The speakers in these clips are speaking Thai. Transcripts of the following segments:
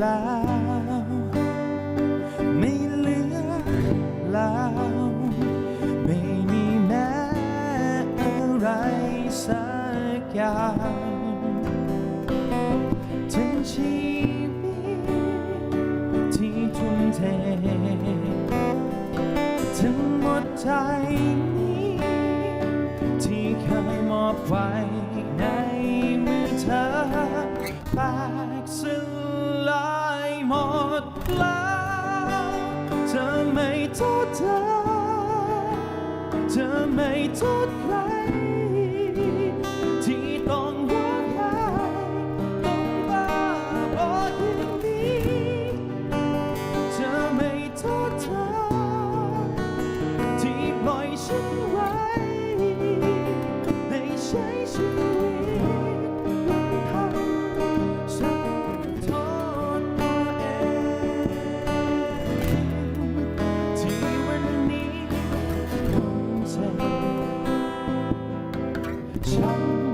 แล้ว ไม่เหลือแล้ว ไม่มีแม้อะไรสักอย่างทั้งชีวิตที่ทุ่มเททั้งหมดใจ เธอไม่โทษเธอ เธอไม่โทษใคร ช้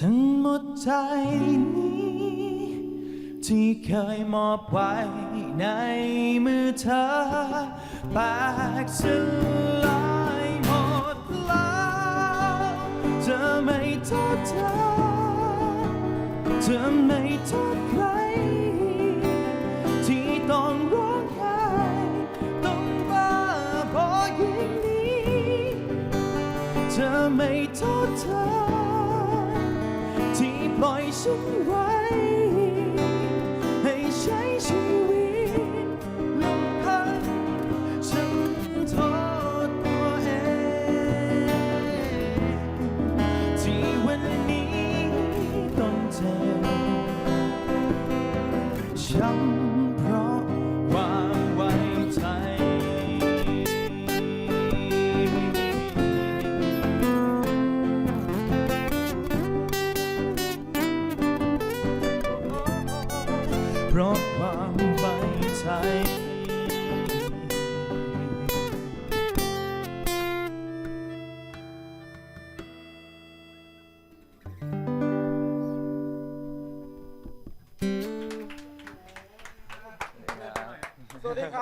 ทั้งหมดใจนี้ ที่เคยมอบไว้ในมือเธอแตกสลายหมดแล้วเธอไม่โทษเธอเธอไม่โทษใคร ที่ต้องร้องไห้ต้องบ้าบออย่างนี้ เธอไม่โทษเธอ ปล่อยฉันไว้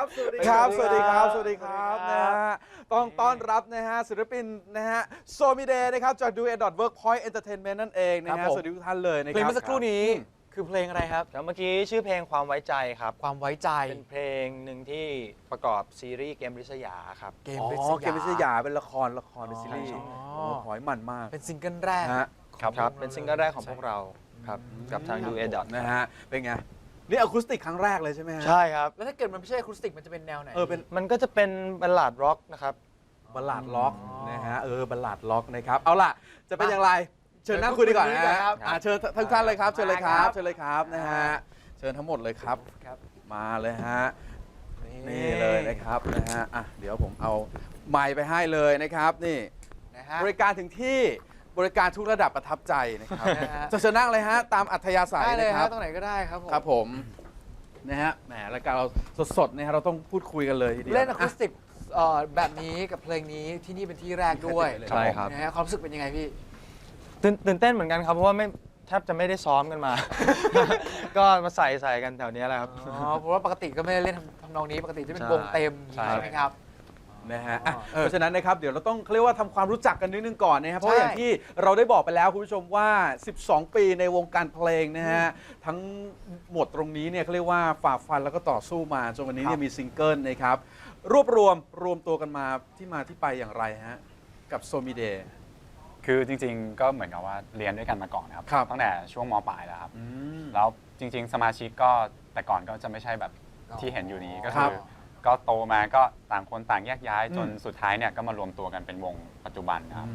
ครับสวัสดีครับ สวัสดีครับ สวัสดีครับนะฮะต้องต้อนรับนะฮะศิลปินนะฮะโซมิเดย์นะครับจากดูเอดอทเวิร์กพอยต์เอนเตอร์เทนเมนต์นั่นเองนะครัฮะบผม สวัสดีทุกท่านเลยนะคเพลรับงเมื่อสักครู่นี้คือเพลงอะไรครับ แล้วเมื่อกี้ชื่อเพลงความไว้ใจครับ ความไว้ใจเป็นเพลงหนึ่งที่ประกอบซีรีส์เกมริษยาครับ เกมอ๋อริษเกมวิทยาเป็นละครละครเป็นซีรีส์อ๋อ โอ้โหหอยมันมากเป็นซิงเกิลแรกฮะครับของเป็นซิงเกิลแรกของพวกเราครับ กับทางดูเอดอทนะฮะ เป็นไง นี่อะคูสติกครั้งแรกเลยใช่ไหมฮะใช่ครับ แล้วถ้าเกิดมันไม่ใช่อะคูสติกมันจะเป็นแนวไหน เออเป็นมันก็จะเป็นบัลลาดร็อกนะครับ บัลลาดล็อกอ๋อนะฮะเออบัลลาดล็อกนะครับเอาล่ะจะเป็นมาอย่างไร เชิญนั่งคุยดีกว่าเชิญนะคุยดีกว่าฮะครับอะเชิญทั้งท่านเลยครับเชิญเลยครับมาครับเชิญเลยครับนะฮะเชิญทั้งหมดเลยครับ ครับ มาเลยฮะ นี่เลยนะครับนะฮะอะเดี๋ยวผมเอาไมค์ไปให้เลยนะครับนี่ นะฮะ บริการถึงที่ บริการทุกระดับประทับใจนะครับนะฮะจะเชิญนั่งเลยฮะ ตามอัธยาศัยได้เลยนะคฮะรับตรงไหนก็ได้ครับผม ครับผมนะฮะแหมรายการเราสดๆนะฮะเราต้องพูดคุยกันเลยทีเดียว เล่นอะคูสติกเอ่อแบบนี้กับเพลงนี้ที่นี่เป็นที่แรกด้วยใช่ครับ นะฮะความรู้สึกเป็นยังไงพี่ ตื่นตื่นเต้นเหมือนกันครับเพราะว่าไม่แทบจะไม่ได้ซ้อมกันมา ก็มาใส่ใส่กันแถวเนี้ยแหละครับ อ๋อ เพราะว่าปกติก็ไม่ได้เล่นทำทำนองนี้ปกติจะเป็นใช่วงเต็มใช่ ใช่ไหมครับ นะฮะอะอ๋อเพราะฉะนั้นนะครับเดี๋ยวเราต้องเขาเรียกว่าทำความรู้จักกันนิดนึงก่อนนะครับเพราะใช่อย่างที่เราได้บอกไปแล้วคุณผู้ชมว่า 12 ปีในวงการเพลงนะฮะทั้งหมดตรงนี้เนี่ยเขาเรียกว่าฝ่าฟันแล้วก็ต่อสู้มาจนวันนี้เนี่ยมีซิงเกิลนะครับรวบรวมรวมตัวกันมาที่มาที่ไปอย่างไรฮะกับโซมิเด คือจริงๆ ก็เหมือนกับว่าเรียนด้วยกันมาก่อนนะครับ ครับ ตั้งแต่ช่วงมปลายแล้วครับอืมแล้วจริงๆ สมาชิกก็แต่ก่อนก็จะไม่ใช่แบบอ๋อที่เห็นอยู่นี้ก็ครัคืบ อ ก็โตมาก็ต่างคนต่างแยกย้ายอืมจนสุดท้ายเนี่ยก็มารวมตัวกันเป็นวงปัจจุบันครับ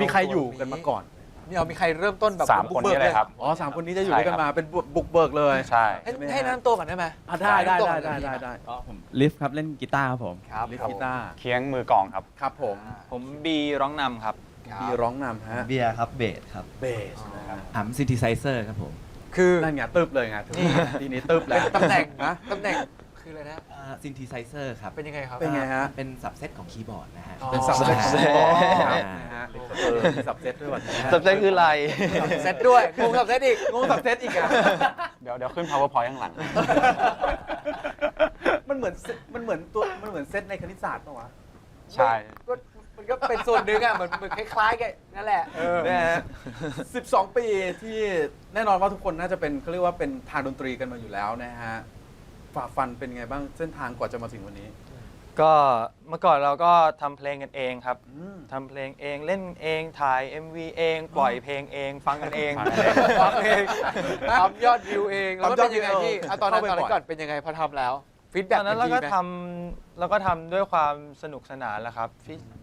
มีใครอยู่กันมาก่อนมีเอามีใครเริ่มต้นแบบสามบุกคนบิกนี้เลยครับ อ๋อสามคนนี้จะอยู่ด้วยกันมาเป็นบุบุกเบิกเลยใช่ ให้ให้แนะนำตัวก่อนได้ไหมอะได้ได้ตัวได้ก่อนได้เลยได้ได้ก็ผมลิฟต์ครับเล่นกีตาร์ครับผม ครับลิฟกีตาร์เคียงมือกลองครับ ครับผมผมบีร้องนำครับครับ มีร้องนำฮะเบียร์ครับเบสครับเบสนะครับอัมซินธิไซเซอร์ครับผม คือนั่นไงตึบเลยไงถึงทีนี้ตึบแล้ว ตำแหน่งนะตำแหน่ง คืออะไรนะ ซินธิไซเซอร์ครับ เป็นยังไงครับ เป็นไงฮะ เป็นสับเซตของคีย์บอร์ดนะฮะอ๋อ เป็นสับเซตสับเซตครับนะฮะเออมีสับเซตด้วยวันนี้สับเซตคืออะไร เซตด้วยงงกับเซตอีกงงสับเซตอีกอะ เดี๋ยวเดี๋ยวขึ้น powerpoint ข้างหลัง มันเหมือนเซตมันเหมือนตัวมันเหมือนเซตในคณิตศาสตร์ปะวะ ใช่ ก็มันก็เป็นส่วนหนึ่งอะเหมือนเหมือนคล้ายๆกันนั่นแหละ นะฮะ12 ปีที่แน่นอนว่าทุกคนน่าจะเป็นเขาเรียกว่าเป็นทางดนตรีกันมาอยู่แล้วนะฮะ ฝ่าฟันเป็นไงบ้างเส้นทางกว่าจะมาถึงวันนี้ก็เมื่อก่อนเราก็ทำเพลงกันเองครับอืม ทำเพลงเองเล่นเองถ่าย MV เอง ปล่อยเพลงเอง ฟังกันเองฟังกันเองทำเองทำยอดวิวเองแล้วมันเป็นยังไงพี่อะตอนนั้นเข้าตอนไปนั้นบ่อยก่อนเป็นยังไงพอทำแล้วฟีดแบ็ตกอนนั้นเราก็ทำเราก็ทำด้วยความสนุกสนานแหละครับ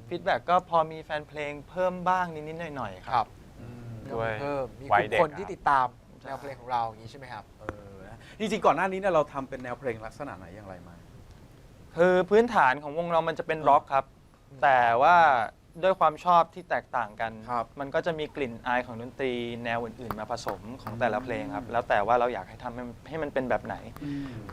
ฟีดแบ็กก็พอมีแฟนเพลงเพิ่มบ้างนิดๆหน่อยๆคครัรับบด้วย เพิ่มมีวักยลุ่มเด็กคนอะที่ติดตามแนวเพลงของเราอย่างนี้ใช่ไหมครับ เออนะ จริงๆก่อนหน้านี้เนี่ยเราทำเป็นแนวเพลงลักษณะไหนอย่างไรมา คือพื้นฐานของวงเรามันจะเป็นร็อกครับ แต่ว่าด้วยความชอบที่แตกต่างกัน ครับมันก็จะมีกลิ่นอายของดนตรีแนวอื่นๆ มาผสมของแต่ละเพลงครับ แล้วแต่ว่าเราอยากให้ทำให้มันให้มันเป็นแบบไหน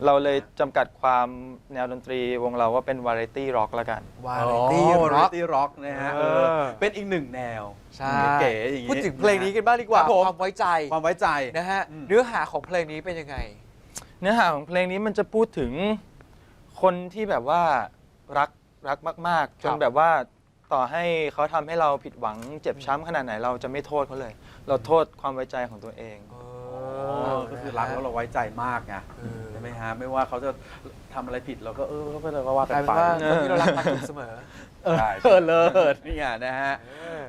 เราเลยจำกัดความแนวดนตรีวงเราว่าเป็นวาไรตี้ร็อกแล้วกัน วาไรตี้ร็อกตี้ร็อกนะฮะเอเอออเป็นอีกหนึ่งแนวใช่เก๋ๆอย่างงี้ พูดถึงเพลงนี้กันบ้างดีกว่าครับผม ความไว้ใจความไว้ใจ นะฮะอืม เนื้อหาของเพลงนี้เป็นยังไง เนื้อหาของเพลงนี้มันจะพูดถึงคนที่แบบว่ารักรักมาก ๆจครันบแบบว่าต่อให้เขาทำให้เราผิดหวังเจ็บช้ำขนาดไหนเราจะไม่โทษเขาเลย เราโทษความไว้ใจของตัวเองอ๋อก็คือรักแล้วเราไว้ใจมากไงเออใช่ไหมฮะไม่ว่าเขาจะทำอะไรผิดเราก็เออก็เราก็ว่ากกัลายนเป็ไปนว่าคนที่เรารักมาถูกเสมอ เออใช่เออเลิศนี่ไงนะฮะ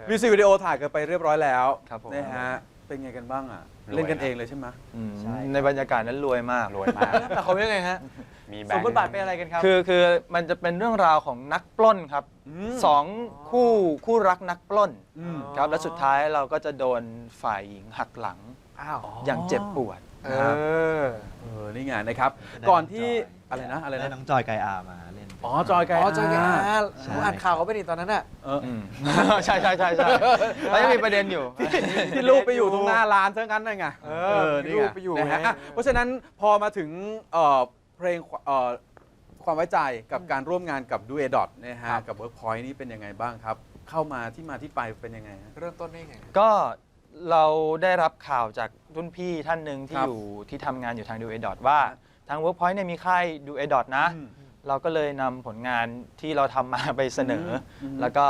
มิวสิกวิดีโอถ่ายกันไปเรียบร้อยแล้วครับผม นะฮะเป็นไงกันบ้างอะ รวยเล่นกันเองเลยใช่ไหมอืมใช่ ในบรรยากาศนั้นรวยมาก รวยมาก แต่เขาเป็นยังไงฮะมีแบสงมค์บทบาทเป็นอะไรกันครับ คือคือมันจะเป็นเรื่องราวของนักปล้นครับมสองคู่คู่รักนักปล้นอืมครับและสุดท้ายเราก็จะโดนฝ่ายหญิงหักหลังอ้าวอย่างเจ็บปวดเอนะครับ อ เออ นี่ไงนะครับได้ก่อนที่น้องจอยอะไรนะอะไรได้นะ น้องจอยไกอามาเล่น อ๋อจอยไกอ๋อเจอกันาอ่าใช่ ผมอ่านข่าวเขาไปนี่ตอนนั้นน่ะ เออ อืม ใช่ใช่ใช่ใช่แล้วยังมีประเด็นอยู่ ที่ลูกไปอยู่ตรงหน้าร้านซะงั้นน่ะไงเออนี่ลูไงกไปอยู่นะฮะไง อะเพราะฉะนั้นพอมาถึงเอ่อเพลงเอ่อความไว้ใจกับการร่วมงานกับดูเอดอทนะฮะกับ Workpoint นี่เป็นยังไงบ้างครับ เข้ามาที่มาที่ไปเป็นยังไงฮะ เริ่มต้นได้ไง ก็เราได้รับข่าวจากรุ่นพี่ท่านหนึ่งที่ครับอยู่ที่ทำงานอยู่ทางดูเอดอทว่าทาง Workpoint เนี่ยมีค่ายดูเอดอทนะ อืม เราก็เลยนำผลงานที่เราทำมา ไปเสนออม แล้วก็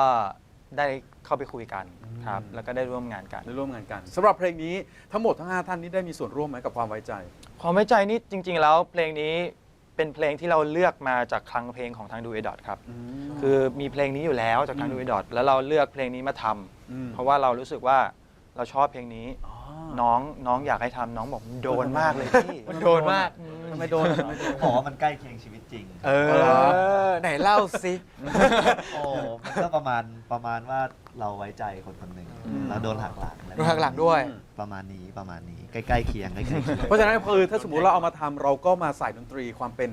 ได้เข้าไปคุยกันอืมครับ แล้วก็ได้ร่วมงานกัน ได้ร่วมงานกันสำหรับเพลงนี้ทั้งหมดทั้ง5ท่านนี้ได้มีส่วนร่วมไหมกับความไว้ใจ ความไว้ใจนี่จริง ๆ แล้วเพลงนี้เป็นเพลงที่เราเลือกมาจากคลังเพลงของทางดูเอดอทครับ คือมีเพลงนี้อยู่แล้วจากทางอืมดูเอดอทแล้วเราเลือกเพลงนี้มาทำอืม เพราะว่าเรารู้สึกว่าเราชอบเพลงนี้อ๋อน้องน้องอยากให้ทำน้องบอกมันโดนมากเลยพี่ มันโดนมาก ทำไมโดนทำไมโดนบอกว่ามันใกล้เคียงชีวิต จริงเอเอออ ไหนเล่าสิ โอ้มันก็ประมาณประมาณว่าเราไว้ใจคนคนหนึ่งอืมแล้วโดนหักหลังอะไรโดนหักหลังด้วย ประมาณนี้ประมาณนี้ใกล้ๆเคียงใกล้ๆเคียงเพราะฉะนั้นคือถ้าสมมติเราเอามาทำเราก็มาใส่ดนตรีความเป็น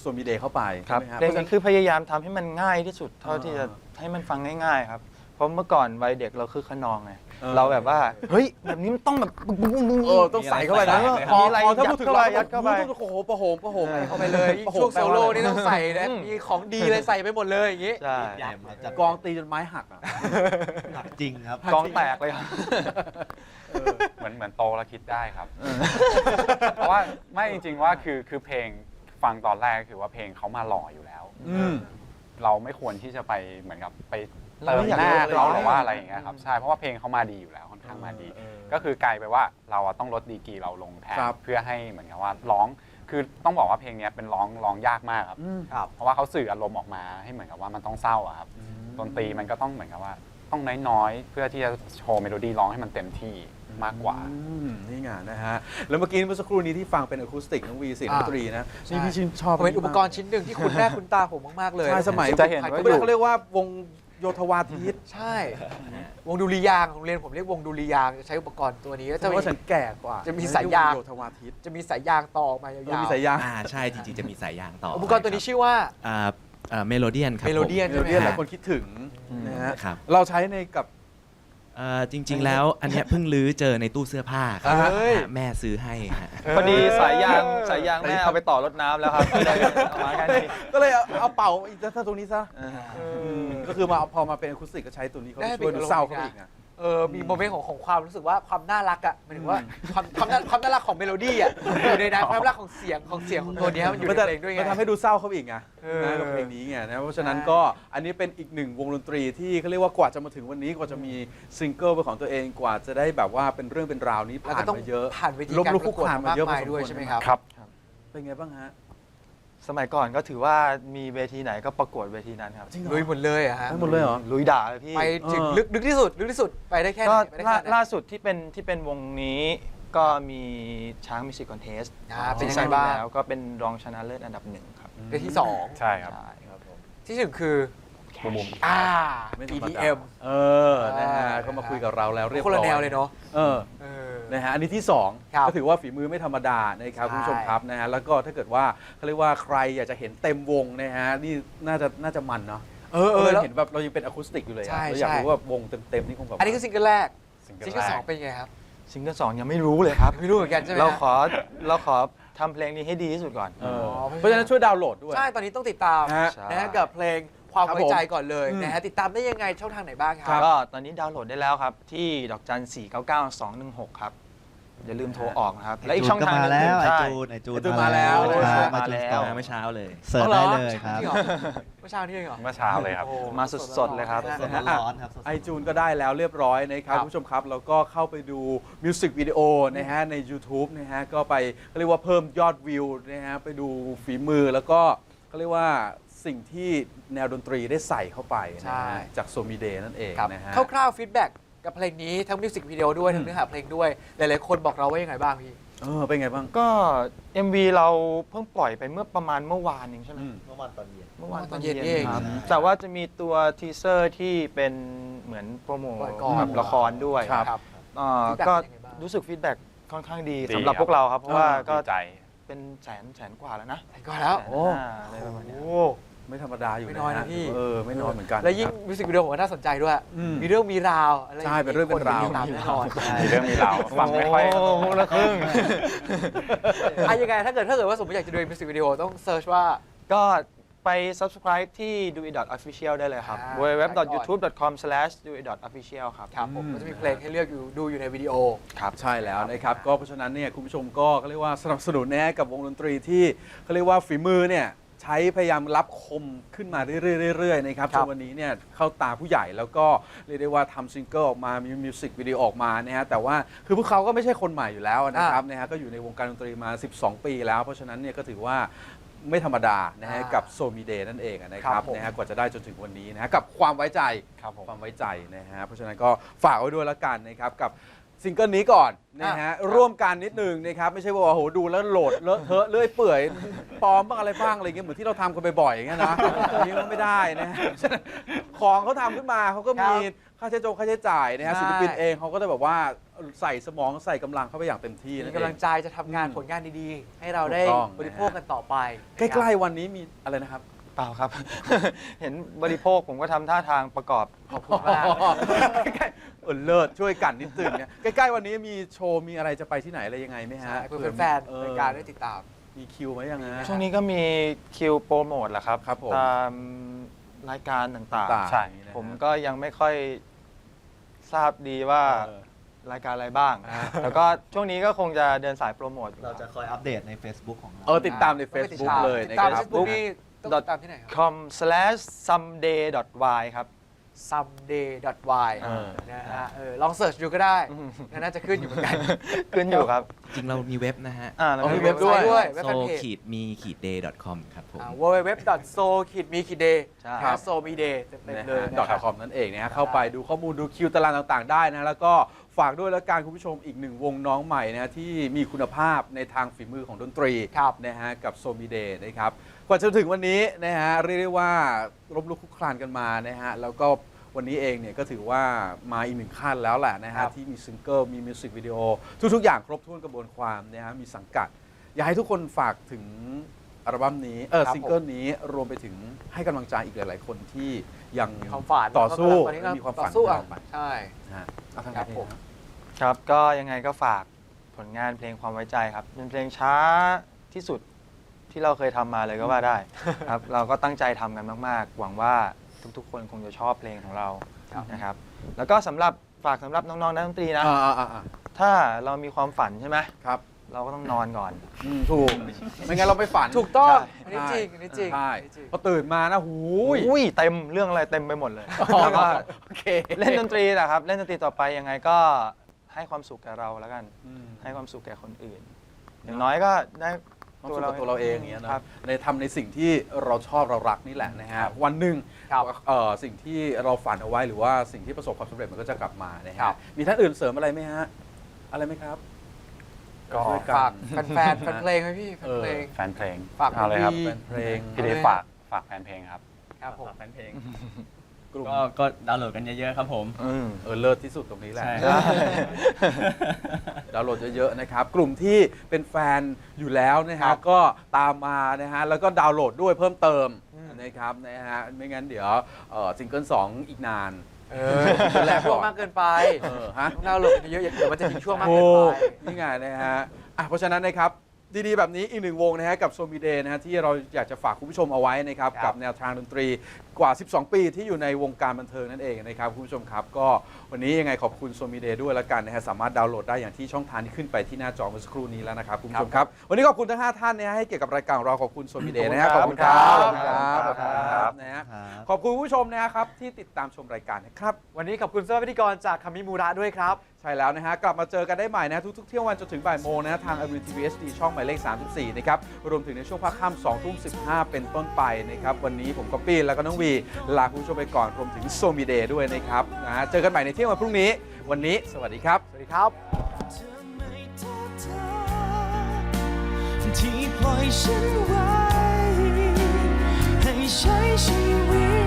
โซมิเดย์เข้าไปครับใช่ไหมฮะเพลงเพราะฉะนี้นั้น คือพยายามทำให้มันง่ายที่สุด เท่าที่จะอ่าให้มันฟังง่าย ๆ ครับ เพราะเมื่อก่อนวัยเด็กเราคือขนองไงเออ เราแบบว่าเฮ้ยแบบนี้มันต้องแบบเออต้องใส่เข้าไปนะมีอะไรพอมีอะไรพอถ้าพูดถึงเรายัดเข้าไปโอ้โหประโหมประโหมเออเข้าไปเลยยิ่งช่วงโซโล่นี่ต้องใส่นะอืมมีของดีเลยใส่ไปหมดเลยอย่างงี้ ใช่แยมครับจัดกองตีจนไม้หักอะหักจริงครับ กองแตกเลยครับ เหมือนเหมือนโตแล้วคิดได้ครับ เพราะว่าไม่จริงๆว่าคือคือเพลงฟังตอนแรกคือว่าเพลงเขามาหล่ออยู่แล้วอืม เราไม่ควรที่จะไปเหมือนกับไปเราเติมไม่อยากหน้ารู้เลยเขาหรือว่าอะไรอย่างเงี้ยครับใช่เพราะว่าเพลงเขามาดีอยู่แล้วค่อนข้างมาดีเออก็คือกลายไปว่าเราอะต้องลดดีกรีเราลงแทนครับเพื่อให้เหมือนกับว่าร้องคือต้องบอกว่าเพลงเนี้ยเป็นร้องร้องยากมากครับอืมเพราะว่าเขาสื่ออารมณ์ออกมาให้เหมือนกับว่ามันต้องเศร้าอะครับดนตรีมันก็ต้องเหมือนกับว่าต้องน้อยๆ เพื่อที่จะโชว์เมโลดี้ร้องให้มันเต็มที่ มากกว่า อืมนี่ไงนะฮะ แล้วเมื่อกี้เมื่อสักครู่นี้ที่ฟังเป็นอะคูสติกน้องวีเสียงดนตรีนะใช่นี่พี่ชื่นชอบเป็นอุปกรณ์ชิ้นหนึ่งที่คุณแม่คุณตาผมมาก ๆ เลย ใช่สมัยจะเห็นว่าเขาเรียกเขาเรียกว่าวงโยธวาทิตใช่ วงดุริยางค์ของโรงเรียนผมเรียกวงดุริยางค์จะใช้อุปกรณ์ตัวนี้ก็แต่จะมี ว่าฉันแก่กว่าจะมีสายยาง โยธวาทิตจะมีสายยางต่อออกมาเออยาวมีสายยาง อ่าใช่จริงๆ จะมีสายยางต่อๆอุปกรณ์ตัวนี้ชื่อว่า อ่าอ่าเมโลเดียนครับ Melodian ผมเดี๋ยวนี้หลายคนคิดถึงนะฮะครับ เราใช้ในกับ อ่าจริง ๆ แล้วอันเนี้ยเพิ่งลื้อเจอในตู้เสื้อผ้าครับเฮ้ยอ่าแม่ซื้อให้ฮะ พอดีสายยางสายยางแม่เอาไปต่อรถน้ำแล้วครับก็เลยเอามาแค่นี้ก็เลยเอาเอาเป่าอีกถ้าตรงนี้ซะเออมก็คือมาพอมาเป็นอะคูสติกก็ใช้ตัวนี้เขาได้ช่วยเป็นดูเศร้าอารมณ์เขาอีกนะ เออมีโมเมนต์ของของความรู้สึกว่าความน่ารักอะหมายถึงว่าความความน่าความน่ารักของเมโลดี้อะอยู่ในนั้นความน่ารักของเสียงของเสียงของตัวเนี้ยมันอยู่มันในจะเพลงด้วยไง มันทำให้ดูเศร้าเขาอีกไงเออ นะกับเพลงนี้ไงนะเพราะฉะนั้นใช่ก็อันนี้เป็นอีกหนึ่งวงดนตรีที่เขาเรียกว่ากว่าจะมาถึงวันนี้กว่าจะมีซิงเกิลเป็นของตัวเองกว่าจะได้แบบว่าเป็นเรื่องเป็นราวนี้แล้วผ่าก็นต้องมาเยอะผ่านเวทีล้มการลุกปคลุระกกวดคลานมามากเยอะพอมายสมด้วยควรใช่ไหมนะคครัรับบครับ เป็นไงบ้างฮะ สมัยก่อนก็ถือว่ามีเวทีไหนก็ประกวดเวทีนั้นครับจริงเหรอลุยหมดเลยอะฮะ ได้หมดเลยเหรอ ลุยด่าเลยพี่ไปถึงเออ ลึกลึกที่สุดลึกที่สุดไปได้แค่ไหก็นไปได้ล่าแค่ไหนล่าสุดที่เป็นที่เป็นวงนี้ก็มีช้างมิวสิคคอนเทสอ่าเป็นยังไงบ้างแล้วก็เป็นรองชนะเลิศอันดับหนึ่งครับเวทีสอง ใช่ครับครับผมที่หนึ่งคือ บูมบูมอ่า ไม่ธรรมดา EDM เออนะฮะเขามาคุยกับเราแล้วเรียบร้คอยนละแนวเลยเนาะเออ เออ นะฮะอันนี้ที่ ครับ2 ก็ถือว่าฝีมือไม่ธรรมดานะครับใช่ คุณผู้ชมครับนะฮะแล้วก็ถ้าเกิดว่าเขาเรียกว่าใครอยากจะเห็นเต็มวงนะฮะนี่น่าจะน่าจะมันเนาะเออเออเราแล้วเห็นแบบเรายังเป็นอะคูสติกอยู่เลยอะใช่เราอยากใช่ รู้ว่าวงเต็มๆนี่คงแบบ อันนี้คือซิงเกิลแรก ซิงเกิซิงลเกิลแรสองกเป็นยังไงครับ ซิงเกิลสองยังไม่รู้เลยครับ ไม่รู้เหมือนกันใช่ไหมเราฮะขอเราขอทำเพลงนี้ให้ดีที่สุดก่อน เอออ๋อเพราะฉะนั้นช่วยดาวน์โหลดด้วย ใช่ ตอนนี้ต้องติดตามฮะ นะฮะกับเพลง ความครับไว้ผมใจก่อนเลยอืมนะฮะติดตามได้ยังไงช่องทางไหนบ้างครับ ก็ตอนนี้ดาวน์โหลดได้แล้วครับ ที่ดอกจัน 4 9 9 2 1 6 ครับ อย่าลืมโทรออกนะครับ และอีกช่องทางหมานึ่งแล้วไอใช่ จูนไอจูนไอจูนมาแล้ว ครับมามาแล้แล้ววมาเมื่อเช้าเลย เสิร์ชอ๋อเหรได้อเลยครับจงเหอเมื่อเช้านี่เองเหรอ เมื่อเช้าเลยครับ โอ้ มาสดๆเลยครับนะสดฮะร้อนๆครับสดๆ ไอจูนก็ได้แล้วเรียบร้อยนะครับครับ คุณผู้ชมครับ แล้วก็เข้าไปดูมิวสิกวิดีโอนะฮะใน YouTube นะฮะก็ไปเขาเรียกว่าเพิ่มยอดวิวนะฮะไปดูฝีมือแล้วก็เขาเรียกว่า สิ่งที่แนวดนตรีได้ใส่เข้าไปนะใช่ฮะจากโซมิเดนั่นเองครับนะฮะ คร่าวๆฟีดแบ็กกับเพลงนี้ทั้งมิวสิกวิดีโอด้วย ทั้งเนื้อหาเพลงด้วย หลายๆคนบอกเราว่ายังไงบ้างพี่ เออเป็นไงบ้าง ก็ MV เราเพิ่งปล่อยไปเมื่อประมาณเมื่อวานเองใช่ไหมอืม เมื่อวานตอนเย็น เมื่อวานตตออนนเย็เย็นนเองครับแต่ว่าจะมีตัวทีเซอร์ที่เป็นเหมือนโปรโมทปล่อยก่อนกับละครด้วยครับ ครับอ่า Feedback ก็เป็นยังไงบ้าง รู้สึกฟีดแบ็กค่อนข้างดีดีสำหรับครับ พวกเราครับ เพราะว่าก็ดีใจ เป็นแสนแสนกว่าแล้วนะ ไปก่อนแล้วแสนโอ้ห้าอะไรประมาณเนี้ยโอ้ ไม่ธรรมดาอยู่ไม่น้อยนะฮพี่ เออไม่น้อยเหมือนกันและยิ่งครับมิวสิกวิดีโอผมว่าน่าสนใจด้วย อืม มีเรื่องมีราวอะไรใช่เป็นเรื่องเป็นราว คติดตามแน่นอนมีเรื่องมีราวฟังไม่ค่อย โอ้โหละครึ่ง อะยังไงถ้าเกิดถ้าเกิดว่าสมมติอยากจะดูมิวสิกวิดีโอต้องเซิร์ชว่า ก็ไป subscribe ที่ do it official ได้เลยครับ อ่า www.youtube.com/do it official ครับ ครับผมอืมก็จะมีเพลงให้เลือกอยู่ดูอยู่ในวิดีโอ ครับ ใช่แล้วนะครับ ก็เพราะฉะนั้นเนี่ยคุณผู้ชมก็เขาเรียกว่าสนับสนุนนะฮะกับวงดนตรีที่เขาเรียกว่าฝีมือเนี่ย ใช้พยายามรับคมขึ้นมาเรื่อยๆเรื่อยๆนะครับคจรับนวันนี้เนี่ยเข้าตาผู้ใหญ่แล้วก็เรียกได้ว่าทำซิงเกิลออกมามีมิวสิกวิดีโอออกมานะฮะแต่ว่าคือพวกเขาก็ไม่ใช่คนใหม่อยู่แล้วนะครับนะฮะก็อยู่ในวงการดนตรีมา 12 ปีแล้ว เพราะฉะนั้นเนี่ยก็ถือว่าไม่ธรรมดานะฮะอ่ากับโซมีเดนั่นเองนะคครัรับบผม นะฮะกว่าจะได้จนถึงวันนี้นะฮะกับความไว้ใจ ครับผม ความไว้ใจนะฮะ เพราะฉะนั้นก็ฝากไว้ด้วยละกันนะครับ กับ ซิงเกิลนี้ก่อนนะฮะอะร่วมกันนิดนึงนะครับไม่ใช่ว่าโอ้โหดูแล้วโหลดเลอะเทอะเลื่อยเปื่อยปลอมบ้างอะไรบ้างอะไรเงี้ยเหมือนที่เราทำกันบ่อยๆอย่างเงี้ยนะอันนี้ก็ไม่ได้นะฮะฉะนั้นของเขาทำขึ้นมาเขาก็มีค่าใช้จงค่าใช้จ่ายนะฮะใช่ ศิลปินเองเขาก็ได้แบบว่าใส่สมองใส่กำลังเข้าไปอย่างเต็มที่มีนั่นกำเอลังง ใจจะทำงานอืมผลงานดีๆ ให้เราได้ถูกต้อง บริโภคกันต่อไปใกล้ๆวันนี้มีอะไรนะครับ เปล่าครับ เห็นบริโภคผมก็ทำท่าทางประกอบขอบคุณมากใกล้ๆเออเลิศช่วยกันนิดนึงเนี่ยใกล้ๆวันนี้มีโชว์มีอะไรจะไปที่ไหนอะไรยังไงไหมฮะใช่เพื่อแฟนๆรายการได้ติดตาม มีคิวไหมยังไง ช่วงนี้ก็มีคิวโปรโมทแหละครับครับผมตามรายการต่างต่างๆใช่นะฮะ ผมก็ยังไม่ค่อยทราบดีว่าเออ รายการอะไรบ้าง อ่า แล้วก็ช่วงนี้ก็คงจะเดินสายโปรโมทอยู่เราจะคอยอัปเดตใน Facebook ของเรา เออติดตามใน Facebook เลยตินะดตามเฟรับซบุ๊กนี่ ต้องติดตามที่ไหนครับ com slash someday y ครับ someday.y เออนะฮะเออลองเสิร์ชดูก็ได้น่าจะขึ้นอยู่เหมือนกัน ขึ้นอยู่ครับ จริงเรามีเว็บนะฮะ อ่าแล้วอ๋อก็มีเว็บด้วย เว็บแฟโซนเพจ ขีดมีขีด day com ครับผม w w w s o k i d m i k i d a y ใช่ครับ so mi day เต็มนะๆเลยฮะนะดอทครับคอมนั่นเองนะฮะเข้าไปดูข้อมูลดูคิวตารางต่างๆ ได้นะ แล้วก็ฝากด้วยแล้วกันคุณผู้ชมอีกหนึ่งวงน้องใหม่นะฮะที่มีคุณภาพในทางฝีมือของดนตรีครับ นะฮะกับโซมิเดนะครับ กว่าจะถึงวันนี้นะฮะเรียกได้ว่าล้มลุกคลุกคลานกันมานะฮะแล้วก็วันนี้เองเนี่ยก็ถือว่ามาอีกหนึ่งขั้นแล้วแหละนะครัฮะบที่มีซิงเกิลมีมิวสิกวิดีโอทุกๆ อย่างครบถ้วนกระบวนความนะฮะมีสังกัด อยากให้ทุกคนฝากถึงอัลบั้มนี้เออครับซิงเกิลนี้รวมไปถึงให้กำลังใจอีกหลาย ๆ คนที่ยังมีความฝันต่อสู้ตอนนี้ก็มีความต่อฝันสู้ต่อะอไปใช่ นะฮะเอาทางครับนี้ผมครับก็ยังไงก็ฝากผลงานเพลงความไว้ใจครับเป็นเพลงช้าที่สุด ที่เราเคยทำมาเลยก็ว่าได้ ครับ เราก็ตั้งใจทำกันมาก ๆ หวังว่าทุกๆ คนคงจะชอบเพลงของเราครับ นะครับ แล้วก็สำหรับฝากสำหรับน้องๆนักดนตรีนะ อ่าอ่าอ่าอ่าถ้าเรามีความฝันใช่ไหมครับเราก็ต้องนอนก่อน อืมถูก ไม่งั้นเราไม่ฝันถูกต้องใช่อันนี้จริงอันนี้จริงใช่อันนี้จริง พอตื่นมานะหูย อุ้ยเต็มเรื่องอะไรเต็มไปหมดเลยอ๋อแล้วก็โอเคเล่นดนตรีแหละครับ เล่นดนตรีต่อไปยังไงก็ให้ความสุขแก่เราแล้วกัน อืม ให้ความสุขแก่คนอื่น อย่างน้อยก็ได้ ความสุขกับตัวเราเองอย่างเงี้ยครันะบในทำในสิ่งที่เราชอบเรารักนี่แหละนะฮะวันหนึ่งครับเอ่อสิ่งที่เราฝันเอาไว้หรือว่าสิ่งที่ประสบความสำเร็จมันก็จะกลับมานะครัฮะบ มีท่านอื่นเสริมอะไรไหมฮะอะไรไหมครับก็ ช่วยน ฝากแฟนๆแฟนเพลงไหมพี่แฟนเพลง แฟนเพลงฝาก เอาเลยครับ พี่ แฟนเพลง พี่เดเอาเลยฝากฝากแฟนเพลงครับ ครับผม แฟนเพลง กลุ่มก็ก็ดาวน์โหลดกันเยอะๆครับผม อืม เออเลิศที่สุดตรงนี้แหละ ใช่ดาวน์โหลดเยอะๆนะครับ กลุ่มที่เป็นแฟนอยู่แล้วนะครัฮะบก็ตามมานะฮะแล้วก็ดาวน์โหลดด้วยเพิ่มเติมอืม นะครับนะฮะไม่งั้นเดี๋ยวเอ่อซิงเกิลสองอีกนาน เออแรกช่วงมากเกินไปเออฮะ ต้องดาวน์โหลดกันเยอะๆเดี๋ยวมันจะทิ้งช่วงมากโอ้เกินไป นี่ไงนะฮะอะเพราะฉะนั้นนะครับดีๆแบบนี้อีกหนึ่งวงนะฮะกับโซมิเดนะฮะที่เราอยากจะฝากคุณผู้ชมเอาไว้นะครับครับ กับแนวทางดนตรี กว่า 12 ปีที่อยู่ในวงการบันเทิงนั่นเองนะครับคุณผู้ชมครับ ก็วันนี้ยังไงขอบคุณโซมิเดด้วยแล้วกันนะฮะสามารถดาวน์โหลดได้อย่างที่ช่องทางที่ขึ้นไปที่หน้าจอเมื่อสักครู่นี้แล้วนะครับคุณผู้ชมครับ วันนี้ขอบคุณทั้งห้าท่านนะฮะให้เกียรติกับรายการของเราขอบคุณโซมิเดนะฮะขอบคุณครับขอบคุณครับขอบคุณครับนะฮะครับขอบคุณผู้ชมนะครับที่ติดตามชมรายการนะครับวันนี้ขอบคุณเสื้อพิธีกรจากคามิมูระด้วยครับใช่แล้วนะฮะกลับมาเจอกันได้ใหม่นะทุกๆเที่ยงวันจนถึงบ่ายโมงนะทาง w t v SD ช่องหมายเลข 34 นะครับรวมถึงในช่วงพักค่ำ2ทุ่ม15 เป็นต้นไปนะครับวันนี้ผมก็ปี้แล้วก็น้องวีลาคุณผู้ชมไปก่อนรวมถึงโซมิเดย์ด้วยนะครับนะฮะเจอกันใหม่ในเที่ยงวันพรุ่งนี้ วันนี้ สวัสดีครับ สวัสดีครับเธอไม่โทษเธอที่ปล่อยฉันไว้ให้ใช้ชีวิต